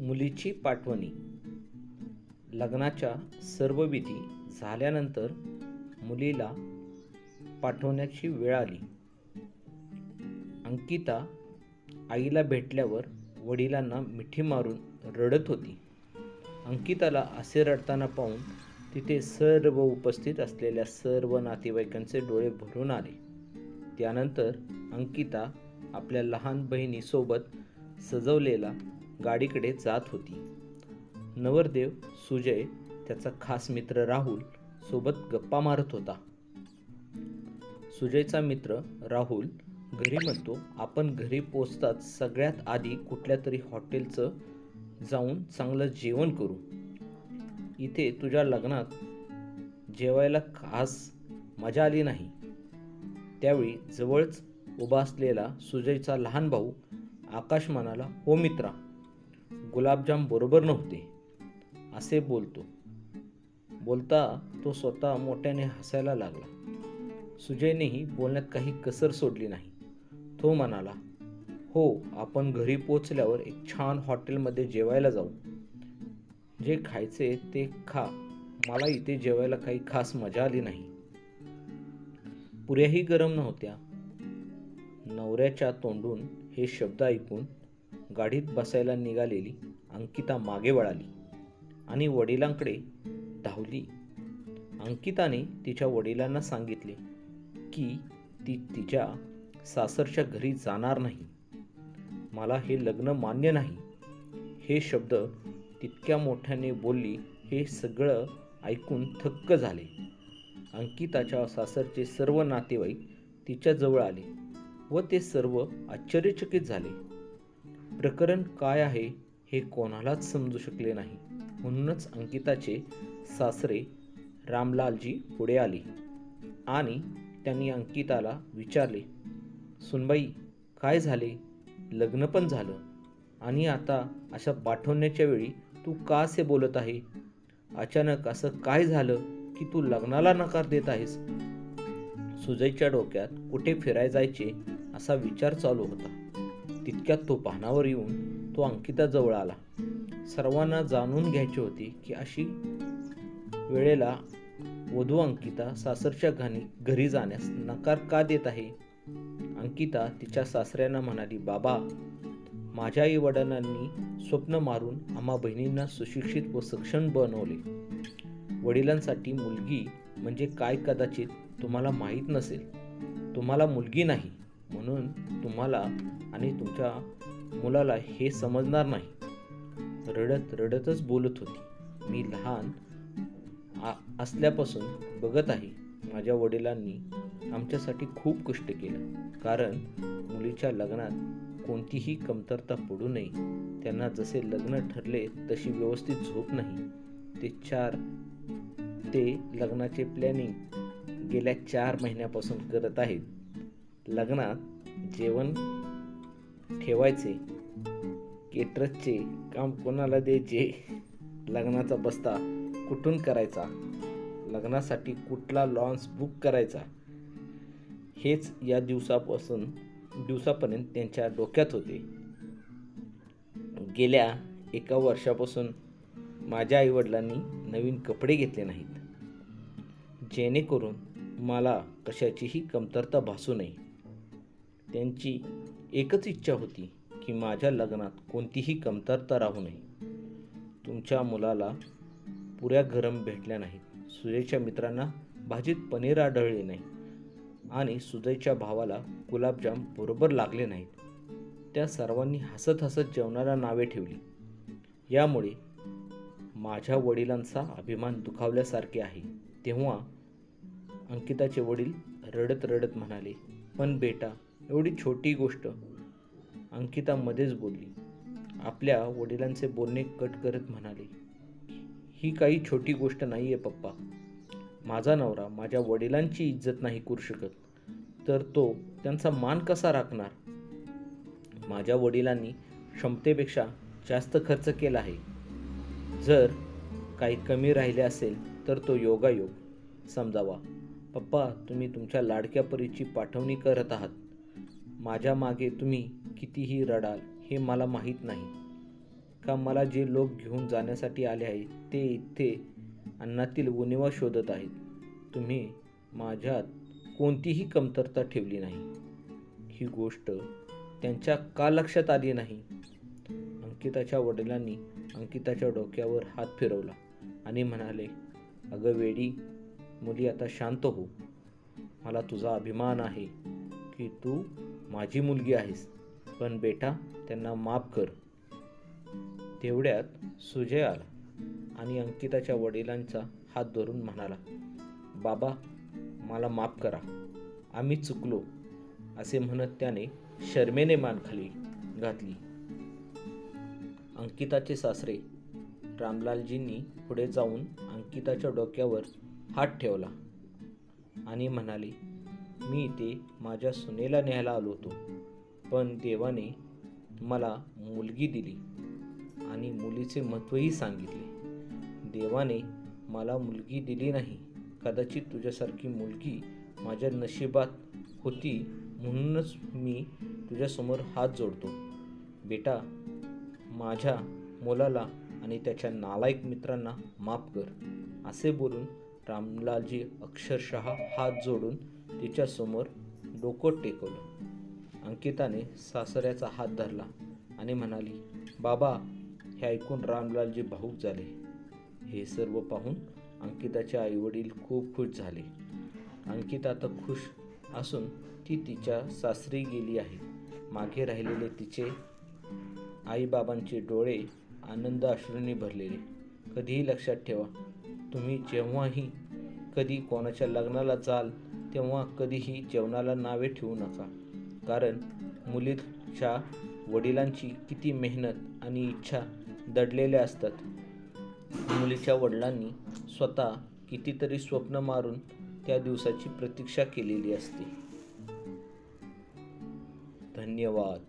मुलीची पाठवणी. लग्नाच्या सर्व विधी झाल्यानंतर मुलीला पाठवण्याची वेळ आली. अंकिता आईला भेटल्यावर वडिलांना मिठी मारून रडत होती. अंकिताला असे रडताना पाहून तिथे सर्व उपस्थित असलेल्या सर्व नातेवाईकांचे डोळे भरून आले. त्यानंतर अंकिता आपल्या लहान बहिणीसोबत सजवलेला गाडीकडे जात होती. नवरदेव सुजय त्याचा खास मित्र राहुल सोबत गप्पा मारत होता. सुजयचा मित्र राहुल घरी म्हणतो आपण घरी पोचताच सगळ्यात आधी कुठल्या तरी हॉटेलचं जाऊन चांगलं जेवण करू. इथे तुझ्या लग्नात जेवायला खास मजा आली नाही. त्यावेळी जवळच उभा असलेला सुजयचा लहान भाऊ आकाश म्हणाला हो मित्रा गुलाबजाम बरोबर नव्हते असे बोलतो. बोलता तो स्वतः मोठ्याने हसायला लागला. सुजयनेही बोलण्यात काही कसर सोडली नाही. तो म्हणाला हो आपण घरी पोचल्यावर एक छान हॉटेलमध्ये जेवायला जाऊ. जे खायचे ते खा. मला इथे जेवायला काही खास मजा आली नाही. पुऱ्याही गरम नव्हत्या. नवऱ्याच्या तोंडून हे शब्द ऐकून गाडीत बसायला निघालेली अंकिता मागे वळाली आणि वडिलांकडे धावली. अंकिताने तिच्या वडिलांना सांगितले की ती तिच्या सासरच्या घरी जाणार नाही. मला हे लग्न मान्य नाही. हे शब्द तितक्या मोठ्याने बोलली हे सगळं ऐकून थक्क झाले. अंकिताच्या सासरचे सर्व नातेवाईक तिच्याजवळ आले व ते सर्व आश्चर्यचकित झाले. प्रकरण काय आहे हे कोणालाच समजू शकले नाही. म्हणूनच अंकिताचे सासरे रामलालजी पुढे आले आणि त्यांनी अंकिताला विचारले सुनबाई काय झाले? लग्न पण झालं आणि आता अशा पाठवण्याच्या वेळी तू का असे बोलत आहे? अचानक असं काय झालं की तू लग्नाला नकार देत आहेस? सुजयच्या डोक्यात कुठे फिराय जायचे असा विचार चालू होता. तितक्यात तो पानावर येऊन तो अंकिताजवळ आला. सर्वांना जाणून घ्यायची होती की अशी वेळेला वधू अंकिता सासरच्या घाणी घरी जाण्यास नकार का देत आहे? अंकिता तिच्या सासऱ्यांना म्हणाली बाबा माझ्या आई वडिलांनी स्वप्न मारून आम्हा बहिणींना सुशिक्षित व सक्षम बनवले. वडिलांसाठी मुलगी म्हणजे काय कदाचित तुम्हाला माहीत नसेल. तुम्हाला मुलगी नाही म्हणून तुम्हाला आणि तुमच्या मुलाला हे समजणार नाही. रडत रडतच बोलत होती. मी लहान आ असल्यापासून बघत आहे. माझ्या वडिलांनी आमच्यासाठी खूप कष्ट केलं. कारण मुलीच्या लग्नात कोणतीही कमतरता पडू नये. त्यांना जसे लग्न ठरले तशी व्यवस्थित झोप नाही. ते चार ते लग्नाचे प्लॅनिंग गेल्या चार महिन्यापासून करत आहेत. लग्नात जेवण ठेवायचे केटरसचे काम कोणाला द्यायचे लग्नाचा बस्ता कुठून करायचा लग्नासाठी कुठला लॉन्स बुक करायचा हेच या दिवसापासून दिवसापर्यंत त्यांच्या डोक्यात होते. गेल्या एका वर्षापासून माझ्या आईवडिलांनी नवीन कपडे घेतले नाहीत. जेणेकरून मला कशाचीही कमतरता भासू नये. त्यांची एकच इच्छा होती की माझ्या लग्नात कोणतीही कमतरता राहू नये. तुमच्या मुलाला पुऱ्या गरम भेटल्या नाहीत. सुरेशच्या मित्रांना भाजीत पनीर आढळले नाही. आणि सुजयच्या भावाला गुलाबजाम बरोबर लागले नाहीत. त्या सर्वांनी हसत हसत जेवणाला नावे ठेवली. यामुळे माझ्या वडिलांचा अभिमान दुखावल्यासारखे आहे. तेव्हा अंकिताचे वडील रडत रडत म्हणाले पण बेटा एवढी छोटी गोष्ट. अंकिता मध्येच बोलली. आपल्या वडिलांचे बोलणे कट करत म्हणाले ही काही छोटी गोष्ट नाही आहे पप्पा. माझा नवरा माझ्या वडिलांची इज्जत नाही करू शकत. तर तो त्यांचा मान कसा राखणार? माझ्या वडिलांनी क्षमतेपेक्षा जास्त खर्च केला आहे. जर काही कमी राहिले असेल तर तो योगायोग समजावा. पप्पा तुम्ही तुमच्या लाडक्या परीची पाठवणी करत आहात. माझ्या मागे तुम्ही कितीही रडाल हे मला माहीत नाही. का मला जे लोक घेऊन जाण्यासाठी आले आहे ते इथे अन्नातील उणीवा शोधत आहेत. तुम्ही माझ्यात कोणतीही कमतरता ठेवली नाही. ही गोष्ट त्यांच्या का लक्षात आली नाही. अंकिताच्या वडिलांनी अंकिताच्या डोक्यावर हात फिरवला आणि म्हणाले अगं वेडी मुली आता शांत हो. मला तुझा अभिमान आहे की तू माझी मुलगी आहेस पण बेटा त्यांना माफ कर. तेवढ्यात सुजय आला. आणि अंकिताच्या वडिलांचा हात धरून म्हणाला बाबा मला माफ करा. आम्ही चुकलो असे म्हणत त्याने शर्मेने मान खाली घातली. अंकिताचे सासरे रामलालजींनी पुढे जाऊन अंकिताच्या डोक्यावर हात ठेवला आणि म्हणाले मी इथे माझ्या सुनेला न्यायला आलो होतो पण देवाने मला मुलगी दिली आणि मुलीचे महत्त्वही सांगितले. देवाने मला मुलगी दिली नाही. कदाचित तुझ्यासारखी मुलगी माझ्या नशिबात होती म्हणूनच मी तुझ्यासमोर हात जोडतो. बेटा माझ्या मुलाला आणि त्याच्या नालायक मित्रांना माफ कर. असे बोलून रामलालजी अक्षरशः हात जोडून तिच्यासमोर डोकं टेकवलं. अंकिताने सासऱ्याचा हात धरला आणि म्हणाली बाबा हे ऐकून रामलालजी भाऊक झाले. हे सर्व पाहून अंकिताचे आईवडील खूप खुश झाले. अंकिता आता खुश असून ती तिच्या सासरी गेली आहे. मागे राहिलेले तिचे आईबाबांचे डोळे आनंद अश्रूंनी भरलेले. कधीही लक्षात ठेवा तुम्ही जेव्हाही कधी कोणाच्या लग्नाला जाल तेव्हा कधीही जेवणाला नावे ठेवू नका. कारण मुलीच्या वडिलांची किती मेहनत आणि इच्छा दडलेल्या असतात. मुलीच्या वडिलांनी स्वतः कितीतरी स्वप्न मारून त्या दिवसाची प्रतीक्षा केलेली असते. धन्यवाद.